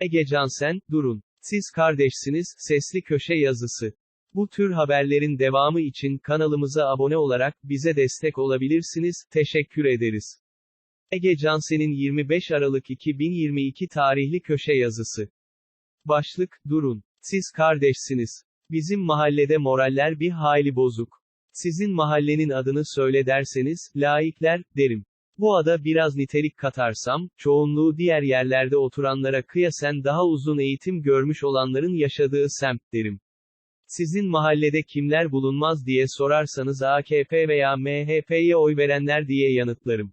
Ege Cansen, durun. Siz kardeşsiniz, sesli köşe yazısı. Bu tür haberlerin devamı için kanalımıza abone olarak bize destek olabilirsiniz, teşekkür ederiz. Ege Cansen'in 25 Aralık 2022 tarihli köşe yazısı. Başlık, durun. Siz kardeşsiniz. Bizim mahallede moraller bir hayli bozuk. Sizin mahallenin adını söyle derseniz, laikler, derim. Bu ada biraz nitelik katarsam, çoğunluğu diğer yerlerde oturanlara kıyasen daha uzun eğitim görmüş olanların yaşadığı semt derim. Sizin mahallede kimler bulunmaz diye sorarsanız AKP veya MHP'ye oy verenler diye yanıtlarım.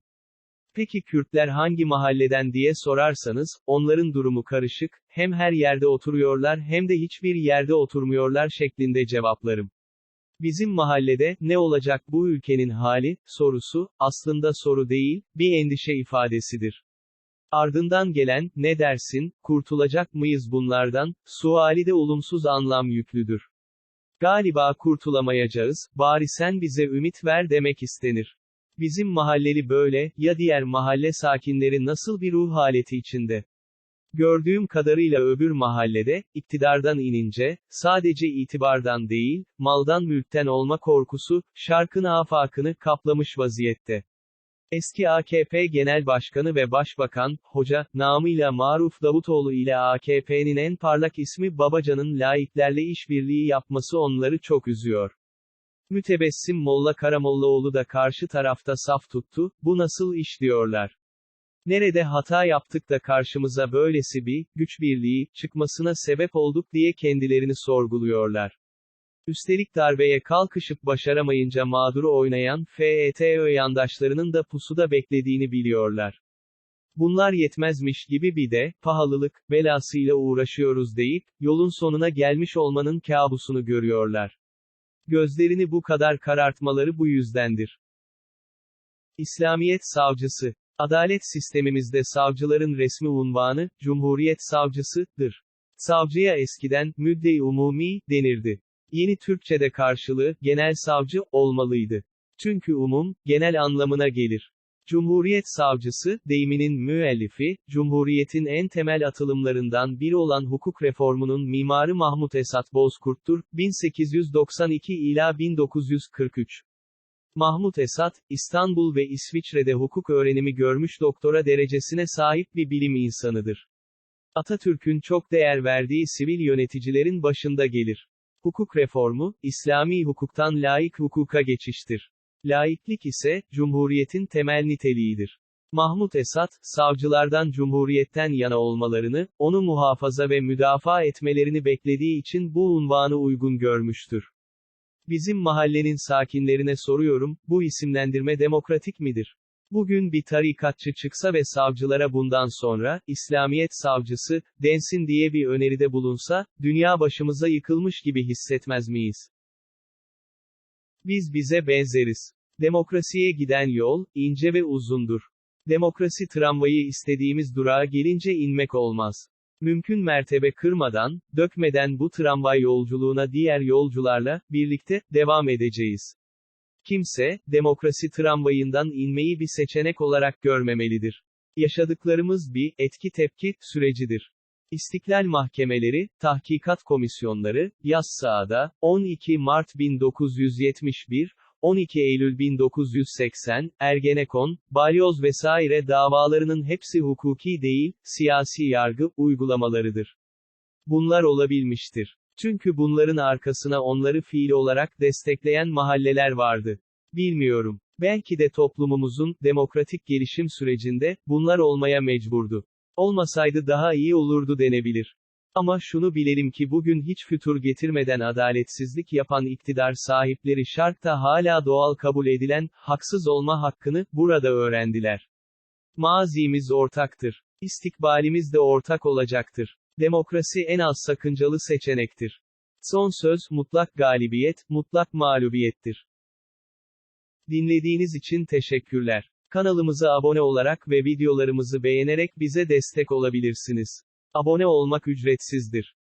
Peki Kürtler hangi mahalleden diye sorarsanız, onların durumu karışık, hem her yerde oturuyorlar hem de hiçbir yerde oturmuyorlar şeklinde cevaplarım. Bizim mahallede, ne olacak bu ülkenin hali, sorusu, aslında soru değil, bir endişe ifadesidir. Ardından gelen, ne dersin, kurtulacak mıyız bunlardan, suali de olumsuz anlam yüklüdür. Galiba kurtulamayacağız, bari sen bize ümit ver demek istenir. Bizim mahalleli böyle, ya diğer mahalle sakinleri nasıl bir ruh haleti içinde? Gördüğüm kadarıyla öbür mahallede, iktidardan inince, sadece itibardan değil, maldan mülkten olma korkusu, şarkın afakını kaplamış vaziyette. Eski AKP Genel Başkanı ve Başbakan, Hoca, namıyla Maruf Davutoğlu ile AKP'nin en parlak ismi Babacan'ın laiklerle işbirliği yapması onları çok üzüyor. Mütebessim Molla Karamollaoğlu da karşı tarafta saf tuttu, bu nasıl iş diyorlar. Nerede hata yaptık da karşımıza böylesi bir, güç birliği, çıkmasına sebep olduk diye kendilerini sorguluyorlar. Üstelik darbeye kalkışıp başaramayınca mağduru oynayan FETÖ yandaşlarının da pusuda beklediğini biliyorlar. Bunlar yetmezmiş gibi bir de, pahalılık, belasıyla uğraşıyoruz deyip, yolun sonuna gelmiş olmanın kabusunu görüyorlar. Gözlerini bu kadar karartmaları bu yüzdendir. İslamiyet Savcısı Adalet sistemimizde savcıların resmi unvanı, Cumhuriyet Savcısı'dır. Savcıya eskiden, müdde-i umumi, denirdi. Yeni Türkçe'de karşılığı, genel savcı, olmalıydı. Çünkü umum, genel anlamına gelir. Cumhuriyet Savcısı, deyiminin müellifi, Cumhuriyet'in en temel atılımlarından biri olan hukuk reformunun mimarı Mahmut Esat Bozkurt'tur, 1892 ila 1943. Mahmut Esat, İstanbul ve İsviçre'de hukuk öğrenimi görmüş doktora derecesine sahip bir bilim insanıdır. Atatürk'ün çok değer verdiği sivil yöneticilerin başında gelir. Hukuk reformu, İslami hukuktan laik hukuka geçiştir. Laiklik ise, Cumhuriyet'in temel niteliğidir. Mahmut Esat, savcılardan Cumhuriyet'ten yana olmalarını, onu muhafaza ve müdafaa etmelerini beklediği için bu unvanı uygun görmüştür. Bizim mahallenin sakinlerine soruyorum, bu isimlendirme demokratik midir? Bugün bir tarikatçı çıksa ve savcılara bundan sonra, İslamiyet savcısı, densin diye bir öneride bulunsa, dünya başımıza yıkılmış gibi hissetmez miyiz? Biz bize benzeriz. Demokrasiye giden yol, ince ve uzundur. Demokrasi tramvayı istediğimiz durağa gelince inmek olmaz. Mümkün mertebe kırmadan, dökmeden bu tramvay yolculuğuna diğer yolcularla, birlikte, devam edeceğiz. Kimse, demokrasi tramvayından inmeyi bir seçenek olarak görmemelidir. Yaşadıklarımız bir, etki-tepki, sürecidir. İstiklal mahkemeleri, tahkikat komisyonları, yaz sahada, 12 Mart 1971, 12 Eylül 1980, Ergenekon, Balyoz vesaire davalarının hepsi hukuki değil, siyasi yargı, uygulamalarıdır. Bunlar olabilmiştir. Çünkü bunların arkasına onları fiil olarak destekleyen mahalleler vardı. Bilmiyorum. Belki de toplumumuzun, demokratik gelişim sürecinde, bunlar olmaya mecburdu. Olmasaydı daha iyi olurdu denebilir. Ama şunu bilelim ki bugün hiç fütur getirmeden adaletsizlik yapan iktidar sahipleri şarkta hala doğal kabul edilen, haksız olma hakkını, burada öğrendiler. Mazimiz ortaktır. İstikbalimiz de ortak olacaktır. Demokrasi en az sakıncalı seçenektir. Son söz, mutlak galibiyet, mutlak mağlubiyettir. Dinlediğiniz için teşekkürler. Kanalımıza abone olarak ve videolarımızı beğenerek bize destek olabilirsiniz. Abone olmak ücretsizdir.